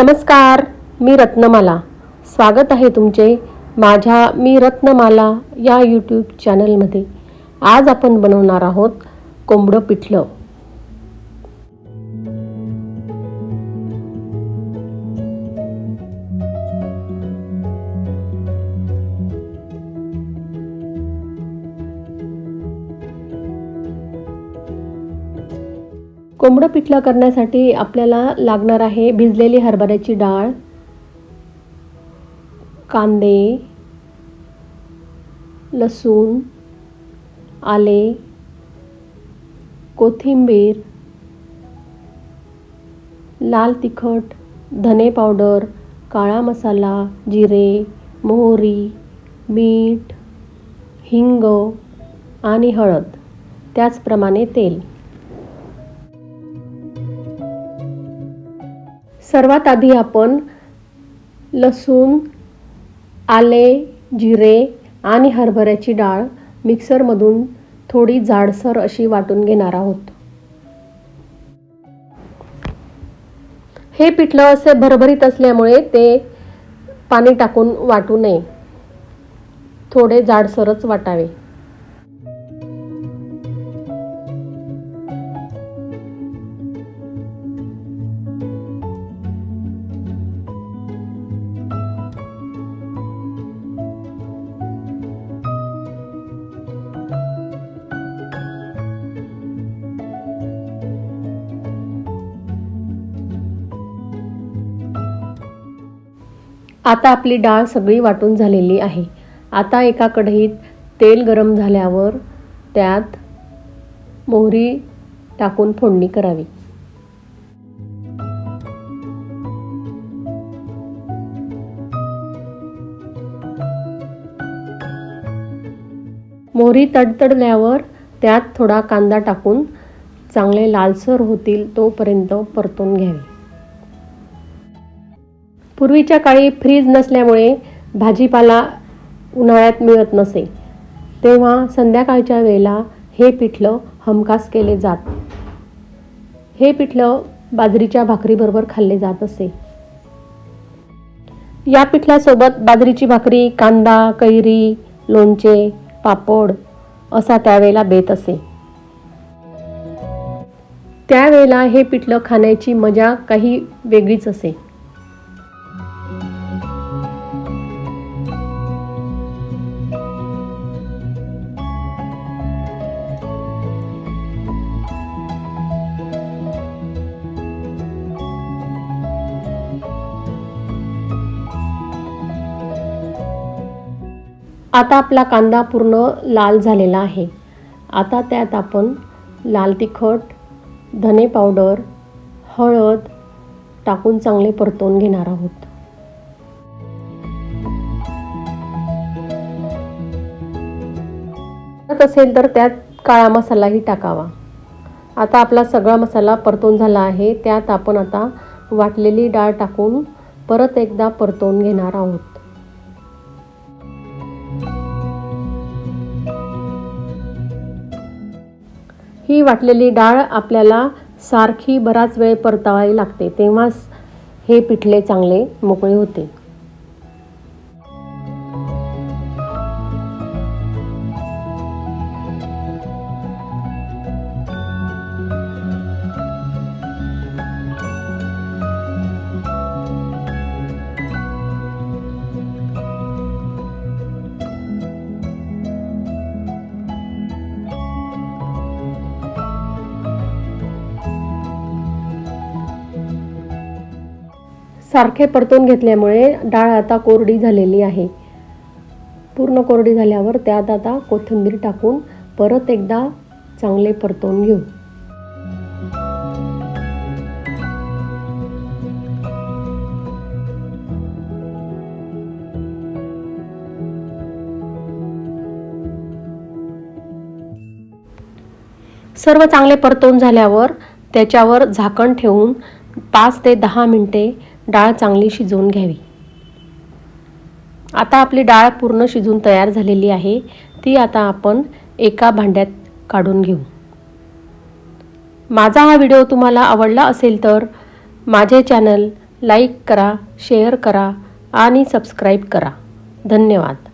नमस्कार मी रत्नमाला. स्वागत आहे तुमचे माझ्या मी रत्नमाला या यूट्यूब चॅनलमध्ये आज आपण बनवणार आहोत कोंबडं पिठलं. कोंबडं पिठलं करण्यासाठी आपल्याला लागणार आहे भिजलेली हरभऱ्याची डाळ कांदे लसूण आले कोथिंबीर लाल तिखट धने पावडर काळा मसाला जिरे मोहरी मीठ हिंग आणि हळद. त्याचप्रमाणे तेल. सर्वात आधी आपण लसूण आले जिरे आणि हरभऱ्याची डाळ मिक्सरमधून थोडी जाडसर अशी वाटून घेणार आहोत. हे पिठलं असे भरभरीत असल्यामुळे ते पाणी टाकून वाटू नये. थोडे जाडसरच वाटावे. आता आपली डाळ सगळी वाटून झालेली आहे. आता एका कढईत तेल गरम झाल्यावर त्यात मोहरी टाकून फोडणी करावी. मोहरी तडतडल्यावर त्यात थोडा कांदा टाकून चांगले लालसर होतील तोपर्यंत परतून घ्यावे. पूर्वीच्या काळी फ्रीज नसल्यामुळे भाजीपाला उन्हाळ्यात मिळत नसे. तेव्हा संध्याकाळच्या वेळेला हे पिठलं हमखास केले जात. हे पिठलं बाजरीच्या भाकरीबरोबर खाल्ले जात असे. या पिठल्यासोबत बाजरीची भाकरी कांदा कैरी लोणचे पापड असा त्यावेळेला बेत असे. त्यावेळेला हे पिठलं खाण्याची मजा काही वेगळीच असे. आता आपला कांदा पूर्ण लाल झालेला आहे. आता त्यात आपण लाल तिखट धने पावडर हळद टाकून चांगले परतवून घेणार आहोत. असेल तर त्यात काळा मसालाही टाकावा. आता आपला सगळा मसाला परतून झाला आहे. त्यात आपण आता वाटलेली डाळ टाकून परत एकदा परतवून घेणार आहोत. ही वाटलेली डाळ आपल्याला सारखी बराच वेळ परतावावी लागते. तेव्हाच हे पिठले चांगले मोकळे होते. सारखे परतून घेतल्यामुळे डाळ आता कोरडी झालेली आहे. पूर्ण कोरडी झाल्यावर त्यात आता कोथिंबीर टाकून परत एकदा चांगले परतवून घेऊ. सर्व चांगले परतवून झाल्यावर त्याच्यावर झाकण ठेवून पाच ते दहा मिनटे डाळ चांगली शिजवून घ्यावी. आता आपली डाळ पूर्ण शिजून तयार झालेली आहे ती आता आपण एका भांड्यात काढून घेऊ. माझा हा व्हिडिओ तुम्हाला आवडला असेल तर माझे चॅनल लाईक करा शेअर करा आणि सबस्क्राईब करा. धन्यवाद.